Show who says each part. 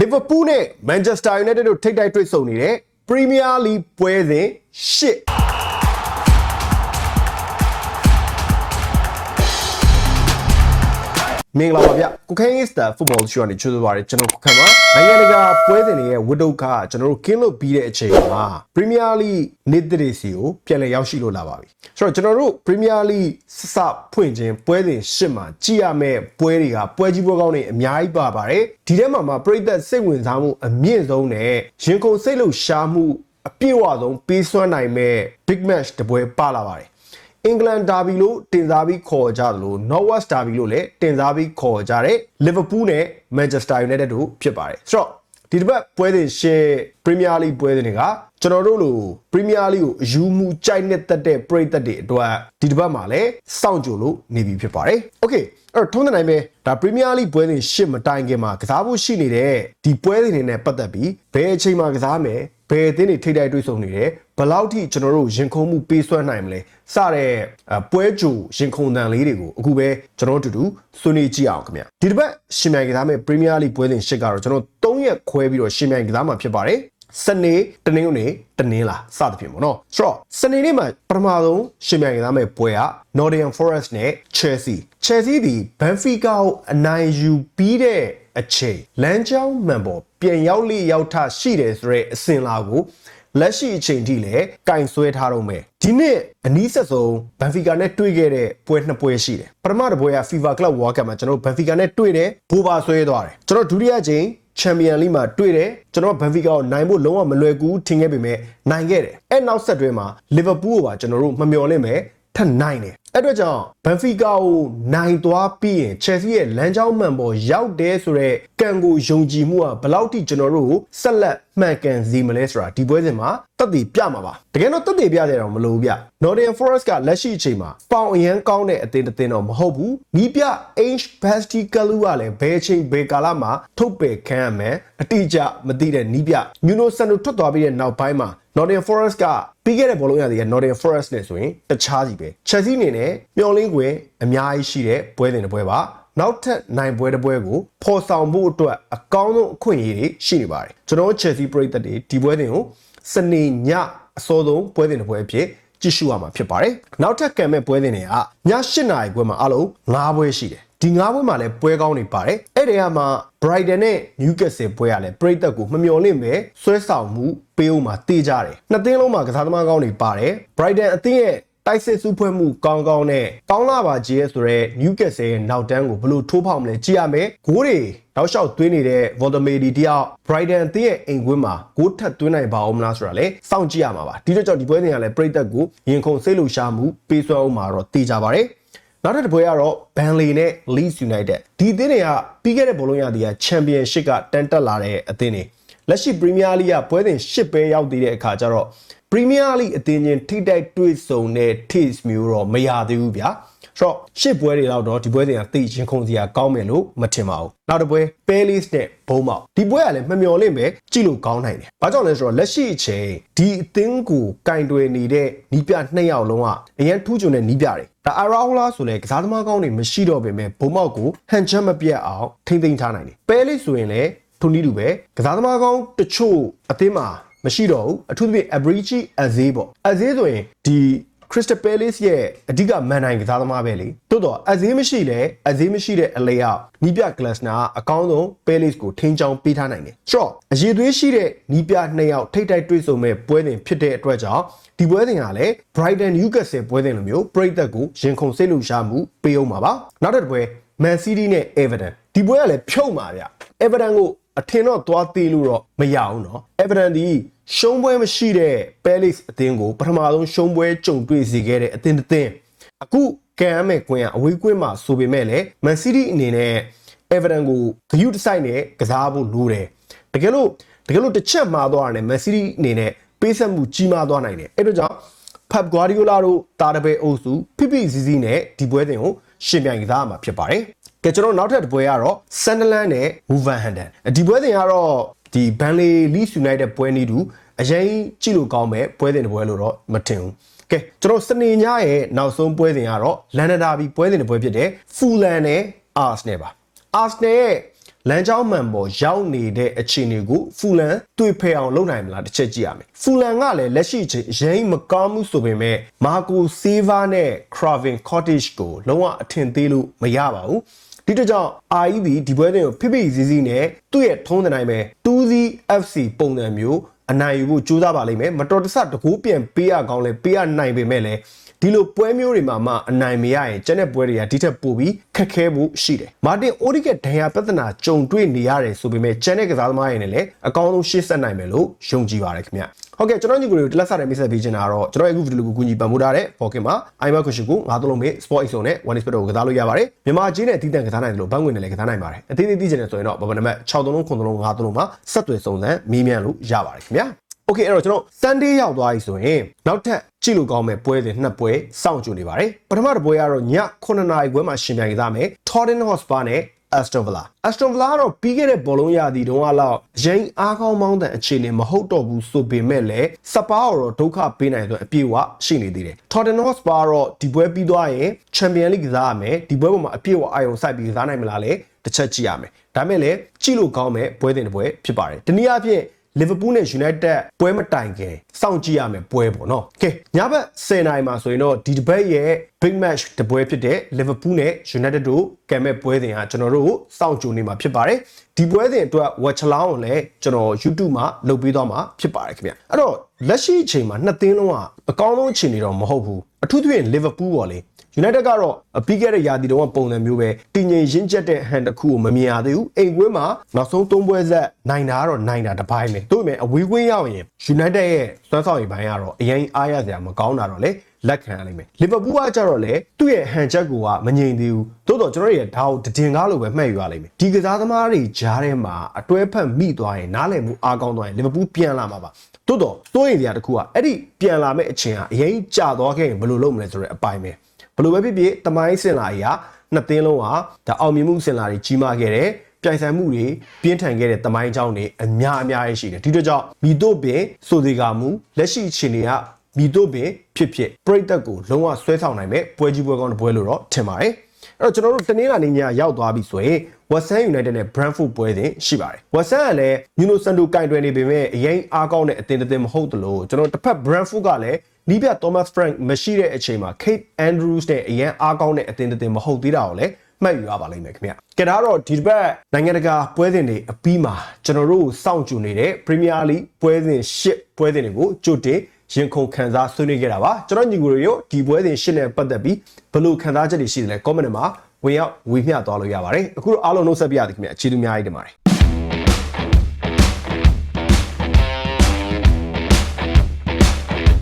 Speaker 1: လီဗာပူးနဲ့မန်ချက်စတာယူနိုက်တက်တို့ထိပ်တိုက်တွေ့ဆုံနေတဲ့ Premier League ပွဲစဉ်၈ မင်္ဂလာပါဗျကိုခိုင်းစတာဖုတ်ဘောရှိုကနေချွတ်သွားပါတယ်ကျွန်တော်ကိုခိုင်းပါနိုင်ငံတကာပွဲစဉ်တွေရဲ့ဝတ်တုတ်ကကျွန်တော်တို့ကင်းလို့ပြီးတဲ့အချိန်မှာပရီးမီးယားလိနေ့တရေစီကိုပြန်လည်ရောက်ရှိလို့လာပါပြီဆိုတော့ကျွန်တော်တို့ပရီးမီးယားလိစစဖွင့်ခြင်းပွဲစဉ်ရှစ်မှာကြည့်ရမယ့်ပွဲတွေကပွဲကြီးပွဲကောင်းတွေအများကြီးပါပါတယ်ဒီထဲမှာမှပရိသတ်စိတ်ဝင်စားမှုအမြင့်ဆုံးနဲ့ရင်ကုန်စိတ်လှုပ်ရှားမှုအပြည့်အဝဆုံးပေးစွမ်းနိုင်မဲ့ big match တပွဲပါလာပါတယ် အင်္ဂလန်ဒါဘီလို့တင်စားပြီးခေါ်ကြသလို Northwest Derby လို့လည်းတင်စားပြီးခေါ်ကြတဲ့ Liverpool နဲ့ Manchester United တို့ဖြစ်ပါတယ်ဆိုတော့ဒီတစ်ပတ်ပွဲစဉ်ရှေ့ Premier League ပွဲစဉ်တွေကကျွန်တော်တို့လို Premier League ကိုအယူမှုကြိုက်နှစ်သက်တဲ့ပရိသတ်တွေအတွက်ဒီတစ်ပတ်မှာလည်းစောင့်ကြိုလို့နေပြီဖြစ်ပါတယ်။ Okay အဲ့တော့ထုံးတဲ့နိုင်ပဲဒါ Premier League ပွဲစဉ်ရှစ်မတိုင်ခင်မှာကစားဖို့ရှိနေတဲ့ဒီပွဲစဉ်တွေနဲ့ပတ်သက်ပြီးဘယ်အချိန်မှာကစားမယ်ဘ ယ်အသင်းတွေထိပ်တိုက်တွေ့ဆုံနေတယ်ဘယ်လောက်ထိကျွန်တော်တို့ရင်ခုန်မှုပေးစွမ်းနိုင်မလဲစတဲ့ပွဲကြိုရင်ခုန်တန်လေးတွေကိုအခုပဲကျွန်တော်တို့အတူတူဆွေးနွေးကြည့်အောင်ခင်ဗျဒီတစ်ပတ်ရှင်မြိုင်ကစားမယ့် Premier League ပွဲစဉ်ရှစ်ကတော့ကျွန်တော်၃ရက်ခွဲပြီးတော့ရှင်မြိုင်ကစားမှာဖြစ်ပါတယ်စနေတနင်္ဂနွေတနင်္လာစသဖြင့်ပေါ့နော်ဆိုတော့စနေနေ့မှာပထမဆုံးရှင်မြိုင်ကစားမယ့်ပွဲက Nottingham Forest နဲ့ Chelsea Chelsea ဒီ Benfica ကိုအနိုင်ယူပြီးတဲ့အချိန်လမ်းကြောင်းမှန်ပေါ် ပြန်ရောက်လိရောက်ထရှိတယ်ဆိုတဲ့အစဉ်လာကိုလက်ရှိအချိန်ထိလည်းကင်ဆွဲထားတော့မယ်ဒီနှစ်အနီးဆက်ဆုံးဘန်ဖီကာနဲ့တွေ့ခဲ့တဲ့ပွဲနှစ်ပွဲရှိတယ်ပထမတစ်ပွဲက FIFA Club World Cup မှာကျွန်တော်ဘန်ဖီကာနဲ့တွေ့တယ်ဘိုးပါဆွဲသွားတယ်ကျွန်တော်ဒုတိယချိန်ချန်ပီယံလိမှာတွေ့တယ်ကျွန်တော်ဘန်ဖီကာကိုနိုင်ဖို့လုံးဝမလွယ်ကူထင်ခဲ့ပေမဲ့နိုင်ခဲ့တယ်အဲ့နောက်ဆက်တွဲမှာလီဗာပူးကိုပါကျွန်တော်တို့မမျှော်လင့်ပဲထပ်နိုင်တယ် အဲ့အတွက်ကြောင့်ဘန်ဖီကာကိုနိုင်သွားပြီးရင်ချယ်ဆီရဲ့လမ်းကြောင်းမှန်ပေါ်ရောက်တယ်ဆိုတော့ကံကိုယုံကြည်မှုကဘယ်လောက်ထိကျွန်တော်တို့ကိုဆက်လက်မှန်ကန်စေမလဲဆိုတာဒီပွဲစဉ်မှာတက်တည်ပြမှာပါတကယ်တော့တက်တည်ပြတဲ့တော့မလို့ဗျ Nottingham Forest ကလက်ရှိအချိန်မှာပေါင်အရန်ကောင်းတဲ့အသင်းတစ်သင်းတော့မဟုတ်ဘူးနီးပြ H Basti Kalu ကလည်းဘယ်ချိန်ဘယ်ကာလမှာထုတ်ပယ်ခံရမယ်အတိအကျမသိတဲ့နီးပြ Nuno Santo ထွက်သွားပြီးတဲ့နောက်ပိုင်းမှာ Nottingham Forest ကပြီးခဲ့တဲ့ဘောလုံးရည်က Nottingham Forest နဲ့ဆိုရင်တခြားစီပဲ Chelsea အနေနဲ့မျော်လင့်ခွင့်အများကြီးရှိတဲ့ပွဲစဉ်တစ်ပွဲပါ နောက်ထပ်နိုင်ပွဲတစ်ပွဲကိုဖော်ဆောင်ဖို့အတွက်အကောင်းဆုံးအခွင့်အရေးတွေရှိနေပါတယ်ကျွန်တော် Chelsea ပရိသတ်တွေဒီပွဲစဉ်ကိုစနေညအစောဆုံးပွဲစဉ်တစ်ပွဲအဖြစ်ကြည့်ရှုရမှာဖြစ်ပါတယ်နောက်ထပ်ကံမဲ့ပွဲစဉ်တွေကည8နာရီခွဲမှာအလုံး9ပွဲရှိတယ်ဒီ၅ပွဲမှာလည်းပွဲကောင်းနေပါတယ်အဲ့ဒီကမှ Brighton နဲ့ Newcastle ပွဲကလည်းပရိသတ်ကိုမမျှော်လင့်ပဲဆွဲဆောင်မှုပေးဦးမှာတေးကြတယ်နှစ်သင်းလုံးမှာကစားသမားကောင်းတွေပါတယ် Brighton အသင်းရဲ့ တိုက်စစ်စုဖွဲ့မှုကောင်းကောင်းနဲ့ကောင်းလာပါကြီးရဲ့ဆိုတော့ Newcastle ရဲ့နောက်တန်းကိုဘယ်လိုထိုးဖောက်မလဲကြည့်ရမယ်ဂိုးတွေတောက်လျှောက်သွင်းနေတဲ့ Voltemedi တယောက် Brighton အသင်းရဲ့အိမ်ကွင်းမှာဂိုးထပ်သွင်းနိုင်ပါအောင်မလားဆိုတာလည်းစောင့်ကြည့်ရမှာပါဒီတော့ကြောင့်ဒီပွဲစဉ်ကလည်းပရိသတ်ကိုရင်ခုန်စိတ်လှုပ်ရှားမှုပေးစွမ်းအောင်မှာတော့တေးကြပါတယ်နောက်တစ်ပွဲကတော့ Burnley နဲ့ Leeds United ဒီအသင်းတွေကပြီးခဲ့တဲ့ဘောလုံးရသည်က Championship ကတန်းတက်လာတဲ့အသင်းတွေလက်ရှိ Premier League ကပွဲစဉ်10ပဲရောက်သေးတဲ့အခါကျတော့ Premier League အသင်းချင်းထိတိုက်တွေ့ဆုံတဲ့ taste မျိုးတော့မရသေးဘူးဗျာဆိုတော့ရှစ်ပွဲတွေလောက်တော့ဒီပွဲစဉ်ကသိရင်ခုန်စရာကောင်းမယ်လို့မထင်ပါဘူးနောက်တစ်ပွဲ Palace နဲ့ Bournemouth ဒီပွဲကလည်းမမျှော်လင့်ပဲကြည့်လို့ကောင်းနိုင်တယ်ဘာကြောင့်လဲဆိုတော့လက်ရှိအချိန်ဒီအသင်းကိုကင်တွယ်နေတဲ့နီးပြနှစ်ယောက်လုံးကအရန်ထူးချွန်တဲ့နီးပြတွေဒါအရာဟလာဆိုလဲကစားသမားကောင်းတွေမရှိတော့ပေမဲ့ဘုံမောက်ကိုဟန်ချက်မပြတ်အောင်ထိမ့်သိမ်းထားနိုင်တယ်ပဲလေးဆိုရင်လည်းထုံနီးတူပဲကစားသမားကောင်းတချို့အသင်းမှာ မရှိတော့ဘူးအထူးသဖြင့် Abrici Aze ပေါ့ Aze ဆိုရင်ဒီ Crystal Palace ရဲ့အဓိကမန်နိုင်ကစားသမားပဲလေတိုးတော့အဈေးမရှိလဲအဈေးမရှိတဲ့အလေယောက်နီးပြ Glasner အကောင်းဆုံး Palace ကိုထိန်းချောင်းပေးထားနိုင်တယ်ဆိုတော့အရေးသွေးရှိတဲ့နီးပြနှစ်ယောက်ထိတ်တိုက်တွေ့ဆုံမဲ့ပွဲစဉ်ဖြစ်တဲ့အတွက်ကြောင့်ဒီပွဲစဉ်ကလည်း Brighton Newcastle ပွဲစဉ်လိုမျိုးပရိသတ်ကိုရင်ခုန်စိတ်လှုပ်ရှားမှုပေးအောင်ပါပါနောက်တစ်ပွဲ Man City နဲ့ Everton ဒီပွဲကလည်းဖြုတ်ပါဗျ Everton ကိုအထင်တော့သွားသေးလို့တော့မရအောင်เนาะ Everton ဒီ ရှုံးပွဲမရှိတဲ့ Palace အသင်းကိုပထမဆုံးရှုံးပွဲကြုံတွေ့စေခဲ့တဲ့အသင်းတစ်သင်းအခုကံအမဲ့ကွင်းကအဝေးကွင်းမှာဆိုပေမဲ့လည်း Man City အနေနဲ့ Everton ကိုဂယုတစိုက်နဲ့ကစားဖို့လိုတယ်တကယ်လို့တကယ်လို့တစ်ချက်မှားသွားတယ် Man City အနေနဲ့ပေးဆက်မှုကြီးမားသွားနိုင်တယ်အဲ့တို့ကြောင့် Pep Guardiola တို့တာတပယ်အုပ်စုဖိဖိစီစီနဲ့ဒီပွဲစဉ်ကိုရှင်ပြိုင်ကစားရမှာဖြစ်ပါတယ်ကဲကျွန်တော်နောက်ထပ်တစ်ပွဲကတော့ Sunderland နဲ့ Wolverhampton ဒီပွဲစဉ်ကတော့ ဒီ Burnley Leeds United ပွဲနည်းတူအရင်ကြည့်လို့ကောင်းမဲ့ပွဲစဉ်တစ်ပွဲလို့တော့မထင်ဘူးကဲကျွန်တော်စနေညရဲ့နောက်ဆုံးပွဲစဉ်ကတော့လန်ဒန်ဒါဘီပွဲစဉ်တစ်ပွဲဖြစ်တဲ့ Fulham နဲ့ Arsenal ပါ Arsenal ရဲ့လမ်းကြောင်းမှန်ပေါ်ရောက်နေတဲ့အခြေအနေကိုဖူလန်တွေ့ဖယ်အောင်လုပ်နိုင်မလားတစ်ချက်ကြည့်ရမယ်ဖူလန်ကလည်းလက်ရှိချိန်အရင်မကောင်းမှုဆိုပေမဲ့မာကိုဆေးဗာနဲ့ Craven Cottage ကိုလုံးဝအထင်သေးလို့မရပါဘူး ဒီတကြောင် REB ဒီပွဲတင်ကိုဖိဖိစီစီနဲ့သူ့ရဲ့ထုံးတဲ့နိုင်ပဲ 2C FC ပုံစံမျိုးအနိုင်ယူဖို့ကြိုးစားပါလိမ့်မယ်မတော်တဆတကူပြန်ပေးရကောင်းလဲပေးရနိုင်ပေမဲ့လည်းဒီလိုပွဲမျိုးတွေမှာမှအနိုင်မရရင်ကျန်တဲ့ပွဲတွေကဒီထက်ပိုပြီးခက်ခဲဖို့ရှိတယ်မာတင်အိုဒီကဒဏ်ရာပြဿနာကြုံတွေ့နေရတယ်ဆိုပေမဲ့ကျန်တဲ့ကစားသမားတွေနဲ့လည်းအကောင်းဆုံးရှေ့ဆက်နိုင်မယ်လို့ယုံကြည်ပါတယ်ခင်ဗျ ဟုတ်ကဲ့ကျွန်တော်ညီကိုတွေတလက်စားတဲ့မိတ်ဆက်ပေးချင်တာကတော့ကျွန်တော်အခုဗီဒီယိုကိုကူညီပံ့ပိုးထားတဲ့ Pocket မှာ iMac ကိုရှိကိုငါတို့လုံးမေ Sport Exo နဲ့ One Sport ကိုကစားလို့ရပါတယ်မြန်မာကြီးနဲ့တီးတန့်ကစားနိုင်တယ်လို့ဘန်းဝင်နဲ့လည်းကစားနိုင်ပါတယ်အသေးသေးသိချင်တယ်ဆိုရင်တော့ဘဘနမက်6လုံး9လုံး9လုံးမှာဆက်သွယ်စုံစမ်းမေးမြန်းလို့ရပါတယ်ခင်ဗျာ Okay အဲ့တော့ကျွန်တော် Sunday ရောက်သွားပြီဆိုရင်နောက်ထပ်ကြည့်လို့ကောင်းမဲ့ပွဲစဉ်နှစ်ပွဲစောင့်ကြည့်နေပါတယ်ပထမတစ်ပွဲကတော့ည9နာရီခွဲမှာရှင်ပြိုင်ကစားမယ် Tottenham Hotspur နဲ့ Aston Villa Aston Villa ကတော့ပြီးခဲ့တဲ့ဘောလုံးရာသီတုန်းကလောက်ရင်အားကောင်းမောင်းတဲ့အခြေအနေမဟုတ်တော့ဘူးဆိုပေမဲ့လည်းစပါးတော့ဒုက္ခပေးနိုင်တဲ့အပြည့်အဝရှိနေသေးတယ် Tottenham Hotspur ကတော့ဒီပွဲပြီးသွားရင် Champions League ကစားရမယ်ဒီပွဲပေါ်မှာအပြည့်အဝအာရုံစိုက်ပြီးကစားနိုင်မလားလဲတစ်ချက်ကြည့်ရမယ်ဒါမဲ့လည်းကြည့်လို့ကောင်းမဲ့ပွဲတင်တစ်ပွဲဖြစ်ပါတယ်တနည်းအားဖြင့် Liverpool နဲ့ United ပွဲမတိုင်ခင်စောင့်ကြည့်ရမယ်ပွဲပေါ့နော်။ Okay ညဘက်10နာရီမှာဆိုရင်တော့ဒီတစ်ပတ်ရဲ့ big match တပွဲဖြစ်တဲ့ Liverpool နဲ့ United တို့ကံမဲ့ပွဲစဉ်ဟာကျွန်တော်တို့ကိုစောင့်ကြိုနေမှာဖြစ်ပါတယ်။ဒီပွဲစဉ်အတွက် watch along ကိုလည်းကျွန်တော် YouTube မှာလုပ်ပေးသွားမှာဖြစ်ပါတယ်ခင်ဗျ။အဲ့တော့လက်ရှိအချိန်မှာနှစ်သင်းလုံးကအကောင်းဆုံးအခြေအနေတော့မဟုတ်ဘူး။အထူးသဖြင့် Liverpool ပေါ့လေ။ United ကတော့ပြီးခဲ့တဲ့ရာသီတုန်းကပုံစံမျိုးပဲတည်ငြိမ်ရင့်ကျက်တဲ့ဟန်တစ်ခုကိုမမြင်ရသေးဘူးအိမ်ကွင်းမှာနောက်ဆုံးသုံးပွဲဆက်နိုင်တာကတော့နိုင်တာတစ်ပိုင်းပဲတို့ပေမဲ့အဝေးကွင်းရောက်ရင် United ရဲ့စွမ်းဆောင်ရည်ပိုင်းကတော့အရင်အားရစရာမကောင်းတာတော့လေလက်ခံရလိမ့်မယ်လီဗာပူးကကြတော့လေသူ့ရဲ့ဟန်ချက်ကိုကမငြိမ်သေးဘူးတိုးတော့ကျွန်တော်ရဲ့ဒါကိုတည်ငကားလို့ပဲမှတ်ယူရလိမ့်မယ်ဒီကစားသမားတွေကြားထဲမှာအတွဲဖက်မိသွားရင်နားလည်မှုအားကောင်းသွားရင်လီဗာပူးပြန်လာမှာပါတိုးတော့စိုးရိမ်စရာတစ်ခုကအဲ့ဒီပြန်လာမဲ့အချိန်ကအရင်ကြာသွားခဲ့ရင်ဘယ်လိုလုပ်မလဲဆိုတဲ့အပိုင်းပဲ ဘလို့ပဲဖြစ်ဖြစ်တမိုင်းစင်လာကြီးကနှစ်သင်းလုံးဟာဒါအောင်မြင်မှုစင်လာကြီးကြီးမားခဲ့တယ်ပြိုင်ဆိုင်မှုတွေပြင်းထန်ခဲ့တဲ့တမိုင်းအကြောင်းတွေအများအများရှိတယ်ဒီတော့ကြောင့်မိတို့ပင်စိုးသေးကမှုလက်ရှိအခြေအနေကမိတို့ပင်ဖြစ်ဖြစ်ပြိသက်ကိုလုံးဝဆွဲဆောင်နိုင်မဲ့ပွဲကြီးပွဲကောင်းတစ်ပွဲလို့တော့ထင်ပါတယ်အဲ့တော့ကျွန်တော်တို့တနင်္လာနေ့ညရောက်သွားပြီဆိုရင် Western United နဲ့ Brentford ပွဲစဉ်ရှိပါတယ်။ Western ကလည်း Nuno Santo ကင်တွယ်နေပေမဲ့အရင်အားကောင်းတဲ့အသင်းတစ်သင်းမဟုတ်တလို့ကျွန်တော်တစ်ဖက် Brentford ကလည်း နီးပြ Thomas Frank မရှိတဲ့အချိန်မှာ Kate Andrews နဲ့အရင်အားကောင်းတဲ့အသင်းတစ်သင်းမဟုတ်သေးတာကိုလည်းမှတ်ယူရပါလိမ့်မယ်ခင်ဗျ။ကြဒါတော့ဒီတစ်ပတ်နိုင်ငံတကာပွဲစဉ်တွေအပြီးမှာကျွန်တော်တို့စောင့်ကြည့်နေတဲ့ Premier League ပွဲစဉ်၈ပွဲစဉ်တွေကိုကြိုတင်ရင်ခုန်ခံစားဆွေးနွေးခဲ့တာပါကျွန်တော်ညီကိုတို့ဒီပွဲစဉ်ရှင်းနဲ့ပတ်သက်ပြီးဘယ်လိုခံစားချက်တွေရှိတယ်လဲ comment မှာဝင်ရောက်ဝေမျှသွားလို့ရပါတယ်အခုတော့အားလုံးနှုတ်ဆက်ပြရသည်ခင်ဗျအခြေအနေအများကြီးတင်ပါတယ်